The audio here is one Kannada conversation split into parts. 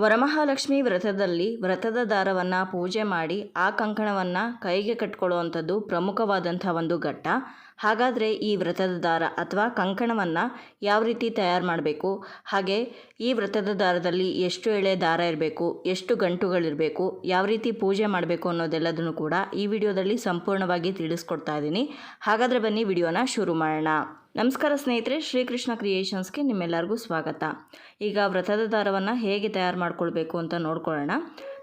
ವರಮಹಾಲಕ್ಷ್ಮಿ ವ್ರತದಲ್ಲಿ ವ್ರತದ ದಾರವನ್ನು ಪೂಜೆ ಮಾಡಿ ಆ ಕಂಕಣವನ್ನು ಕೈಗೆ ಕಟ್ಕೊಳ್ಳುವಂಥದ್ದು ಪ್ರಮುಖವಾದಂಥ ಒಂದು ಘಟ್ಟ. ಹಾಗಾದರೆ ಈ ವ್ರತದ ದಾರ ಅಥವಾ ಕಂಕಣವನ್ನು ಯಾವ ರೀತಿ ತಯಾರು ಮಾಡಬೇಕು? ಹಾಗೆ ಈ ವ್ರತದ ದಾರದಲ್ಲಿ ಎಷ್ಟು ಎಳೆ ದಾರ ಇರಬೇಕು? ಎಷ್ಟು ಗಂಟುಗಳಿರಬೇಕು? ಯಾವ ರೀತಿ ಪೂಜೆ ಮಾಡಬೇಕು ಅನ್ನೋದೆಲ್ಲದನ್ನು ಕೂಡ ಈ ವಿಡಿಯೋದಲ್ಲಿ ಸಂಪೂರ್ಣವಾಗಿ ತಿಳಿಸ್ಕೊಡ್ತಾ ಇದ್ದೀನಿ. ಹಾಗಾದರೆ ಬನ್ನಿ ವಿಡಿಯೋನ ಶುರು ಮಾಡೋಣ. ನಮಸ್ಕಾರ ಸ್ನೇಹಿತರೆ, ಶ್ರೀಕೃಷ್ಣ ಕ್ರಿಯೇಷನ್ಸ್ಗೆ ನಿಮ್ಮೆಲ್ಲರಿಗೂ ಸ್ವಾಗತ. ಈಗ ವ್ರತದ ದಾರವನ್ನು ಹೇಗೆ ತಯಾರು ಮಾಡಿಕೊಳ್ಬೇಕು ಅಂತ ನೋಡ್ಕೊಳ್ಳೋಣ.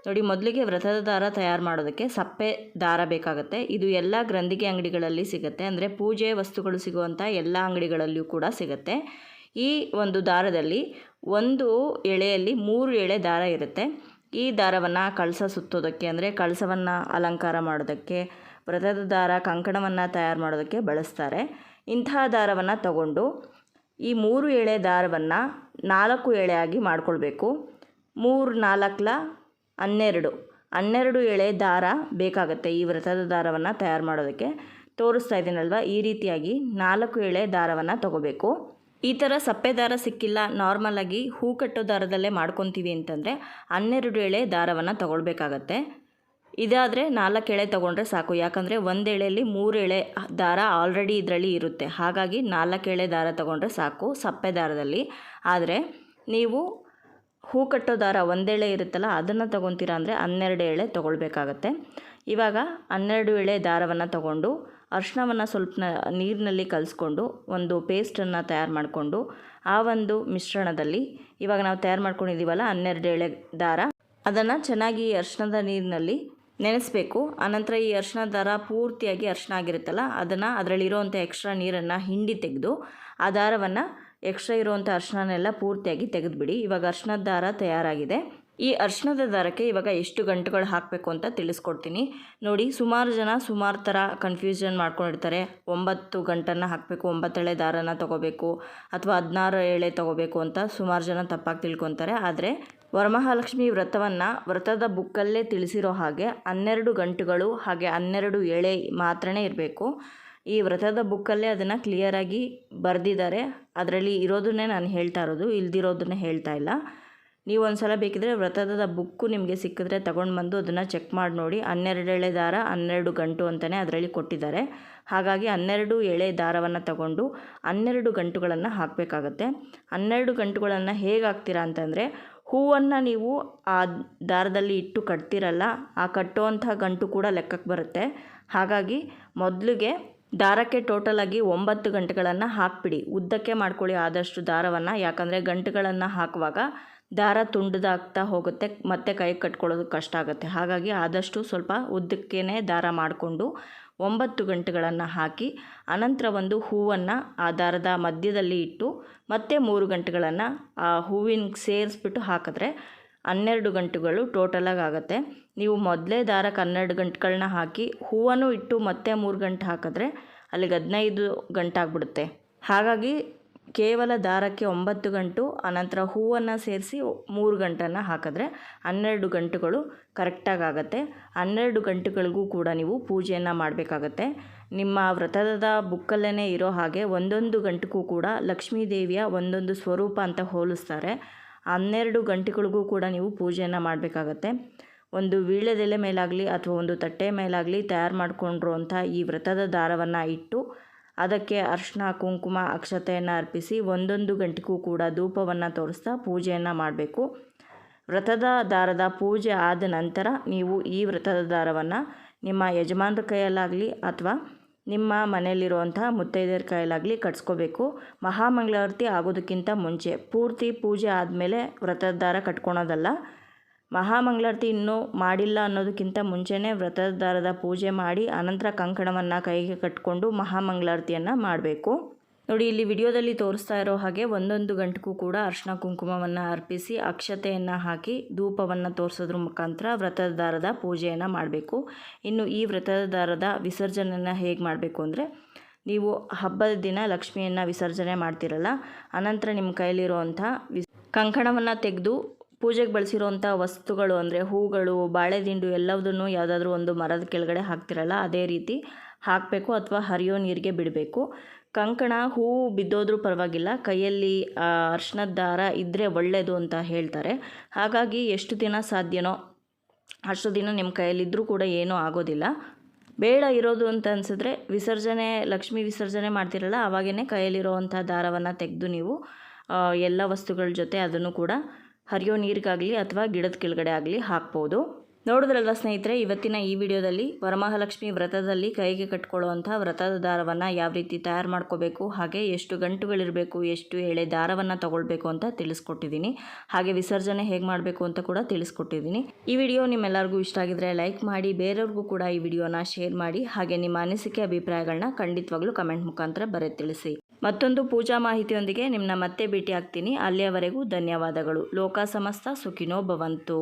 ನೋಡಿ, ಮೊದಲಿಗೆ ವ್ರತದ ದಾರ ತಯಾರು ಮಾಡೋದಕ್ಕೆ ಸಪ್ಪೆ ದಾರ ಬೇಕಾಗುತ್ತೆ. ಇದು ಎಲ್ಲ ಗ್ರಂಥಿಗೆ ಅಂಗಡಿಗಳಲ್ಲಿ ಸಿಗುತ್ತೆ. ಅಂದರೆ ಪೂಜೆ ವಸ್ತುಗಳು ಸಿಗುವಂಥ ಎಲ್ಲ ಅಂಗಡಿಗಳಲ್ಲಿಯೂ ಕೂಡ ಸಿಗುತ್ತೆ. ಈ ಒಂದು ದಾರದಲ್ಲಿ ಒಂದು ಎಳೆಯಲ್ಲಿ ಮೂರು ಎಳೆ ದಾರ ಇರುತ್ತೆ. ಈ ದಾರವನ್ನು ಕಳಸ ಸುತ್ತೋದಕ್ಕೆ, ಅಂದರೆ ಕಳಸವನ್ನು ಅಲಂಕಾರ ಮಾಡೋದಕ್ಕೆ, ವ್ರತದ ದಾರ ಕಂಕಣವನ್ನು ತಯಾರು ಮಾಡೋದಕ್ಕೆ ಬಳಸ್ತಾರೆ. ಇಂತಹ ದಾರವನ್ನು ತಗೊಂಡು ಈ ಮೂರು ಎಳೆ ದಾರವನ್ನು ನಾಲ್ಕು ಎಳೆಯಾಗಿ ಮಾಡಿಕೊಳ್ಬೇಕು. ಮೂರು ನಾಲ್ಕಲ ಹನ್ನೆರಡು. ಹನ್ನೆರಡು ಎಳೆ ದಾರ ಬೇಕಾಗುತ್ತೆ ಈ ವ್ರತದ ದಾರವನ್ನು ತಯಾರು ಮಾಡೋದಕ್ಕೆ. ತೋರಿಸ್ತಾ ಇದ್ದೀನಲ್ವ? ಈ ರೀತಿಯಾಗಿ ನಾಲ್ಕು ಎಳೆ ದಾರವನ್ನು ತಗೋಬೇಕು. ಈ ಥರ ಸಪ್ಪೆ ದಾರ ಸಿಕ್ಕಿಲ್ಲ ನಾರ್ಮಲಾಗಿ ಹೂ ಕಟ್ಟೋ ದಾರದಲ್ಲೇ ಮಾಡ್ಕೊತೀವಿ ಅಂತಂದರೆ ಹನ್ನೆರಡು ಎಳೆ ದಾರವನ್ನು ತಗೊಳ್ಬೇಕಾಗತ್ತೆ. ಇದಾದರೆ ನಾಲ್ಕು ಎಳೆ ತೊಗೊಂಡ್ರೆ ಸಾಕು, ಯಾಕಂದರೆ ಒಂದು ಎಳೆಯಲ್ಲಿ ಮೂರು ಎಳೆ ದಾರ ಆಲ್ರೆಡಿ ಇದರಲ್ಲಿ ಇರುತ್ತೆ. ಹಾಗಾಗಿ ನಾಲ್ಕು ಎಳೆ ದಾರ ತೊಗೊಂಡ್ರೆ ಸಾಕು ಸಪ್ಪೆ ದಾರದಲ್ಲಿ. ಆದರೆ ನೀವು ಹೂ ಕಟ್ಟೋ ದಾರ ಒಂದೆಳೆ ಇರುತ್ತಲ್ಲ, ಅದನ್ನು ತೊಗೊತೀರಾ ಅಂದರೆ ಹನ್ನೆರಡು ಎಳೆ ತೊಗೊಳ್ಬೇಕಾಗತ್ತೆ. ಇವಾಗ ಹನ್ನೆರಡು ಎಳೆ ದಾರವನ್ನು ತಗೊಂಡು, ಅರ್ಶಿನವನ್ನು ಸ್ವಲ್ಪ ನೀರಿನಲ್ಲಿ ಕಲಿಸ್ಕೊಂಡು, ಒಂದು ಪೇಸ್ಟನ್ನು ತಯಾರು ಮಾಡಿಕೊಂಡು, ಆ ಒಂದು ಮಿಶ್ರಣದಲ್ಲಿ ಇವಾಗ ನಾವು ತಯಾರು ಮಾಡ್ಕೊಂಡಿದ್ದೀವಲ್ಲ ಹನ್ನೆರಡು ಎಳೆ ದಾರ, ಅದನ್ನು ಚೆನ್ನಾಗಿ ಅರ್ಶಿನದ ನೀರಿನಲ್ಲಿ ನೆನೆಸಬೇಕು. ಆನಂತರ ಈ ಅರ್ಶಿನ ದಾರ ಪೂರ್ತಿಯಾಗಿ ಅರ್ಶಿನ ಆಗಿರುತ್ತಲ್ಲ, ಅದನ್ನು ಅದರಲ್ಲಿರೋವಂಥ ಎಕ್ಸ್ಟ್ರಾ ನೀರನ್ನು ಹಿಂಡಿ ತೆಗೆದು, ಆ ದಾರವನ್ನು ಎಕ್ಸ್ಟ್ರಾ ಇರುವಂಥ ಅರ್ಶಿಣನೆಲ್ಲ ಪೂರ್ತಿಯಾಗಿ ತೆಗೆದುಬಿಡಿ. ಇವಾಗ ಅರ್ಶಿಣದ ದಾರ ತಯಾರಾಗಿದೆ. ಈ ಅರ್ಶಿಣದ ದಾರಕ್ಕೆ ಇವಾಗ ಎಷ್ಟು ಗಂಟುಗಳು ಹಾಕಬೇಕು ಅಂತ ತಿಳಿಸ್ಕೊಡ್ತೀನಿ. ನೋಡಿ, ಸುಮಾರು ಜನ ಸುಮಾರು ಥರ ಕನ್ಫ್ಯೂಷನ್ ಮಾಡ್ಕೊಂಡಿರ್ತಾರೆ. ಒಂಬತ್ತು ಗಂಟನ್ನು ಹಾಕಬೇಕು, ಒಂಬತ್ತೆಳೆ ದಾರನ ತೊಗೋಬೇಕು, ಅಥವಾ ಹದಿನಾರು ಎಳೆ ತೊಗೋಬೇಕು ಅಂತ ಸುಮಾರು ಜನ ತಪ್ಪಾಗಿ ತಿಳ್ಕೊತಾರೆ. ಆದರೆ, ವರಮಹಾಲಕ್ಷ್ಮಿ ವ್ರತವನ್ನು ವ್ರತದ ಬುಕ್ಕಲ್ಲೇ ತಿಳಿಸಿರೋ ಹಾಗೆ ಹನ್ನೆರಡು ಗಂಟುಗಳು ಹಾಗೆ ಹನ್ನೆರಡು ಎಳೆ ಮಾತ್ರನೇ ಇರಬೇಕು. ಈ ವ್ರತದ ಬುಕ್ಕಲ್ಲೇ ಅದನ್ನು ಕ್ಲಿಯರಾಗಿ ಬರೆದಿದ್ದಾರೆ. ಅದರಲ್ಲಿ ಇರೋದನ್ನೇ ನಾನು ಹೇಳ್ತಾ ಇರೋದು, ಇಲ್ದಿರೋದನ್ನ ಹೇಳ್ತಾ ಇಲ್ಲ. ನೀವು ಒಂದು ಸಲ ಬೇಕಿದ್ರೆ ವ್ರತದ ಬುಕ್ಕು ನಿಮಗೆ ಸಿಕ್ಕಿದ್ರೆ ತಗೊಂಡು ಬಂದು ಅದನ್ನು ಚೆಕ್ ಮಾಡಿ ನೋಡಿ. ಹನ್ನೆರಡು ಎಳೆ ದಾರ ಹನ್ನೆರಡು ಗಂಟು ಅಂತಲೇ ಅದರಲ್ಲಿ ಕೊಟ್ಟಿದ್ದಾರೆ. ಹಾಗಾಗಿ ಹನ್ನೆರಡು ಎಳೆ ದಾರವನ್ನು ತಗೊಂಡು ಹನ್ನೆರಡು ಗಂಟುಗಳನ್ನು ಹಾಕಬೇಕಾಗತ್ತೆ. ಹನ್ನೆರಡು ಗಂಟುಗಳನ್ನು ಹೇಗೆ ಹಾಕ್ತೀರಾ ಅಂತಂದರೆ, ಹೂವನ್ನು ನೀವು ಆ ದಾರದಲ್ಲಿ ಇಟ್ಟು ಕಟ್ತಿರಲ್ಲ, ಆ ಕಟ್ಟುವಂಥ ಗಂಟು ಕೂಡ ಲೆಕ್ಕಕ್ಕೆ ಬರುತ್ತೆ. ಹಾಗಾಗಿ ಮೊದಲಿಗೆ ದಾರಕ್ಕೆ ಟೋಟಲಾಗಿ ಒಂಬತ್ತು ಗಂಟೆಗಳನ್ನು ಹಾಕಿಬಿಡಿ. ಉದ್ದಕ್ಕೆ ಮಾಡ್ಕೊಳ್ಳಿ ಆದಷ್ಟು ದಾರವನ್ನು. ಯಾಕಂದರೆ ಗಂಟುಗಳನ್ನು ಹಾಕುವಾಗ ದಾರ ತುಂಡದಾಗ್ತಾ ಹೋಗುತ್ತೆ, ಮತ್ತೆ ಕೈ ಕಟ್ಕೊಳ್ಳೋದು ಕಷ್ಟ ಆಗುತ್ತೆ. ಹಾಗಾಗಿ ಆದಷ್ಟು ಸ್ವಲ್ಪ ಉದ್ದಕ್ಕೇ ದಾರ ಮಾಡಿಕೊಂಡು ಒಂಬತ್ತು ಗಂಟೆಗಳನ್ನು ಹಾಕಿ, ಅನಂತರ ಒಂದು ಹೂವನ್ನು ಆ ದಾರದ ಮಧ್ಯದಲ್ಲಿ ಇಟ್ಟು, ಮತ್ತೆ ಮೂರು ಗಂಟೆಗಳನ್ನು ಆ ಹೂವಿನ ಸೇರಿಸ್ಬಿಟ್ಟು ಹಾಕಿದ್ರೆ ಹನ್ನೆರಡು ಗಂಟುಗಳು ಟೋಟಲಾಗಿ ಆಗುತ್ತೆ. ನೀವು ಮೊದಲೇ ದಾರಕ್ಕೆ ಹನ್ನೆರಡು ಗಂಟುಗಳನ್ನ ಹಾಕಿ ಹೂವನ್ನು ಇಟ್ಟು ಮತ್ತೆ ಮೂರು ಗಂಟೆ ಹಾಕಿದ್ರೆ ಅಲ್ಲಿಗೆ ಹದಿನೈದು ಗಂಟೆ ಆಗಿಬಿಡುತ್ತೆ ಹಾಗಾಗಿ ಕೇವಲ ದಾರಕ್ಕೆ ಒಂಬತ್ತು ಗಂಟು, ಆನಂತರ ಹೂವನ್ನು ಸೇರಿಸಿ ಮೂರು ಗಂಟನ್ನು ಹಾಕಿದ್ರೆ ಹನ್ನೆರಡು ಗಂಟುಗಳು ಕರೆಕ್ಟಾಗಿ ಆಗುತ್ತೆ. ಹನ್ನೆರಡು ಗಂಟುಗಳಿಗೂ ಕೂಡ ನೀವು ಪೂಜೆಯನ್ನು ಮಾಡಬೇಕಾಗತ್ತೆ. ನಿಮ್ಮ ವ್ರತದ ಬುಕ್ಕಲ್ಲೇ ಇರೋ ಹಾಗೆ ಒಂದೊಂದು ಗಂಟೆಗೂ ಕೂಡ ಲಕ್ಷ್ಮೀ ದೇವಿಯ ಒಂದೊಂದು ಸ್ವರೂಪ ಅಂತ ಹೋಲಿಸ್ತಾರೆ. ಹನ್ನೆರಡು ಗಂಟೆಗಳಿಗೂ ಕೂಡ ನೀವು ಪೂಜೆಯನ್ನು ಮಾಡಬೇಕಾಗತ್ತೆ. ಒಂದು ವೀಳ್ಯದೆಲೆ ಮೇಲಾಗಲಿ ಅಥವಾ ಒಂದು ತಟ್ಟೆ ಮೇಲಾಗಲಿ ತಯಾರು ಮಾಡಿಕೊಂಡಿರುವಂಥ ಈ ವ್ರತದ ದಾರವನ್ನು ಇಟ್ಟು ಅದಕ್ಕೆ ಅರ್ಶಿನ ಕುಂಕುಮ, ಅಕ್ಷತೆಯನ್ನು ಅರ್ಪಿಸಿ ಒಂದೊಂದು ಗಂಟೆಗೂ ಕೂಡ ಧೂಪವನ್ನು ತೋರಿಸ್ತಾ ಪೂಜೆಯನ್ನು ಮಾಡಬೇಕು. ವ್ರತದ ದಾರದ ಪೂಜೆ ಆದ ನಂತರ ನೀವು ಈ ವ್ರತದ ದಾರವನ್ನು ನಿಮ್ಮ ಯಜಮಾನ್ರ ಕೈಯಲ್ಲಾಗಲಿ ಅಥವಾ ನಿಮ್ಮ ಮನೆಯಲ್ಲಿರುವಂತಹ ಮುತ್ತೈದೆಯರ ಕೈಯಲ್ಲಾಗಲಿ ಕಟ್ಸ್ಕೋಬೇಕು. ಮಹಾಮಂಗಳಾರತಿ ಆಗೋದಕ್ಕಿಂತ ಮುಂಚೆ ಪೂರ್ತಿ ಪೂಜೆ ಆದಮೇಲೆ ವ್ರತದ ದಾರ ಕಟ್ಕೊಳೋದಲ್ಲ. ಮಹಾಮಂಗಳಾರತಿ ಇನ್ನೂ ಮಾಡಿಲ್ಲ ಅನ್ನೋದಕ್ಕಿಂತ ಮುಂಚೆನೇ ವ್ರತದ ದಾರದ ಪೂಜೆ ಮಾಡಿ ಅನಂತರ ಕಂಕಣವನ್ನು ಕೈಗೆ ಕಟ್ಕೊಂಡು ಮಹಾಮಂಗಳಾರತಿಯನ್ನು ಮಾಡಬೇಕು. ನೋಡಿ, ಇಲ್ಲಿ ವಿಡಿಯೋದಲ್ಲಿ ತೋರಿಸ್ತಾ ಇರೋ ಹಾಗೆ ಒಂದೊಂದು ಗಂಟೆಗೂ ಕೂಡ ಅರ್ಶಿನ ಕುಂಕುಮವನ್ನು ಅರ್ಪಿಸಿ ಅಕ್ಷತೆಯನ್ನು ಹಾಕಿ ಧೂಪವನ್ನು ತೋರಿಸೋದ್ರ ಮುಖಾಂತರ ವ್ರತದ ಪೂಜೆಯನ್ನು ಮಾಡಬೇಕು. ಇನ್ನು ಈ ವ್ರತದ ದಾರದ ವಿಸರ್ಜನೆಯನ್ನು ಹೇಗೆ ಮಾಡಬೇಕು ಅಂದರೆ, ನೀವು ಹಬ್ಬದ ದಿನ ಲಕ್ಷ್ಮಿಯನ್ನು ವಿಸರ್ಜನೆ ಮಾಡ್ತಿರಲ್ಲ, ಅನಂತರ ನಿಮ್ಮ ಕೈಯಲ್ಲಿರುವಂಥ ವಿಸ್ ಕಂಕಣವನ್ನು ತೆಗೆದು ಪೂಜೆಗೆ ಬಳಸಿರುವಂಥ ವಸ್ತುಗಳು ಅಂದರೆ ಹೂಗಳು, ಬಾಳೆದಿಂಡು ಎಲ್ಲದನ್ನು ಯಾವುದಾದ್ರೂ ಒಂದು ಮರದ ಕೆಳಗಡೆ ಹಾಕ್ತಿರಲ್ಲ, ಅದೇ ರೀತಿ ಹಾಕಬೇಕು ಅಥವಾ ಹರಿಯೋ ನೀರಿಗೆ ಬಿಡಬೇಕು. ಕಂಕಣ ಹೂ ಬಿದ್ದೋದ್ರೂ ಪರವಾಗಿಲ್ಲ. ಕೈಯಲ್ಲಿ, ಆ, ಅರ್ಶಿನದ ದಾರ ಇದ್ದರೆ ಒಳ್ಳೆಯದು ಅಂತ ಹೇಳ್ತಾರೆ. ಹಾಗಾಗಿ ಎಷ್ಟು ದಿನ ಸಾಧ್ಯನೋ ಅಷ್ಟು ದಿನ ನಿಮ್ಮ ಕೈಯಲ್ಲಿದ್ದರೂ ಕೂಡ ಏನೂ ಆಗೋದಿಲ್ಲ. ಬೇಡ ಇರೋದು ಅಂತ ಅನಿಸಿದ್ರೆ ವಿಸರ್ಜನೆ, ಲಕ್ಷ್ಮೀ ವಿಸರ್ಜನೆ ಮಾಡ್ತಿರಲ್ಲ ಆವಾಗೇ ಕೈಯಲ್ಲಿರೋವಂಥ ದಾರವನ್ನು ತೆಗೆದು ನೀವು ಎಲ್ಲ ವಸ್ತುಗಳ ಜೊತೆ ಅದನ್ನು ಕೂಡ ಹರಿಯೋ ನೀರಿಗಾಗಲಿ ಅಥವಾ ಗಿಡದ ಕೆಳಗಡೆ ಆಗಲಿ ಹಾಕ್ಬೋದು. ನೋಡಿದ್ರಲ್ವ ಸ್ನೇಹಿತರೆ, ಇವತ್ತಿನ ಈ ವಿಡಿಯೋದಲ್ಲಿ ವರಮಹಾಲಕ್ಷ್ಮಿ ವ್ರತದಲ್ಲಿ ಕೈಗೆ ಕಟ್ಕೊಳ್ಳುವಂಥ ವ್ರತದ ದಾರವನ್ನು ಯಾವ ರೀತಿ ತಯಾರು ಮಾಡ್ಕೋಬೇಕು, ಹಾಗೆ ಎಷ್ಟು ಗಂಟುಗಳಿರಬೇಕು, ಎಷ್ಟು ಎಳೆ ದಾರವನ್ನು ತಗೊಳ್ಬೇಕು ಅಂತ ತಿಳಿಸ್ಕೊಟ್ಟಿದ್ದೀನಿ. ಹಾಗೆ ವಿಸರ್ಜನೆ ಹೇಗೆ ಮಾಡಬೇಕು ಅಂತ ಕೂಡ ತಿಳಿಸ್ಕೊಟ್ಟಿದ್ದೀನಿ. ಈ ವಿಡಿಯೋ ನಿಮ್ಮೆಲ್ಲರಿಗೂ ಇಷ್ಟ ಆಗಿದ್ರೆ ಲೈಕ್ ಮಾಡಿ, ಬೇರೆಯವ್ರಿಗೂ ಕೂಡ ಈ ವಿಡಿಯೋನ ಶೇರ್ ಮಾಡಿ, ಹಾಗೆ ನಿಮ್ಮ ಅನಿಸಿಕೆ ಅಭಿಪ್ರಾಯಗಳನ್ನ ಖಂಡಿತವಾಗ್ಲೂ ಕಮೆಂಟ್ ಮುಖಾಂತರ ಬರೆ ತಿಳಿಸಿ. ಮತ್ತೊಂದು ಪೂಜಾ ಮಾಹಿತಿಯೊಂದಿಗೆ ನಿಮ್ಮನ್ನ ಮತ್ತೆ ಭೇಟಿ ಆಗ್ತೀನಿ ಅಲ್ಲಿಯವರೆಗೂ ಧನ್ಯವಾದಗಳು. ಲೋಕ ಸಮಸ್ತ ಸುಖಿನೋ ಭವಂತು.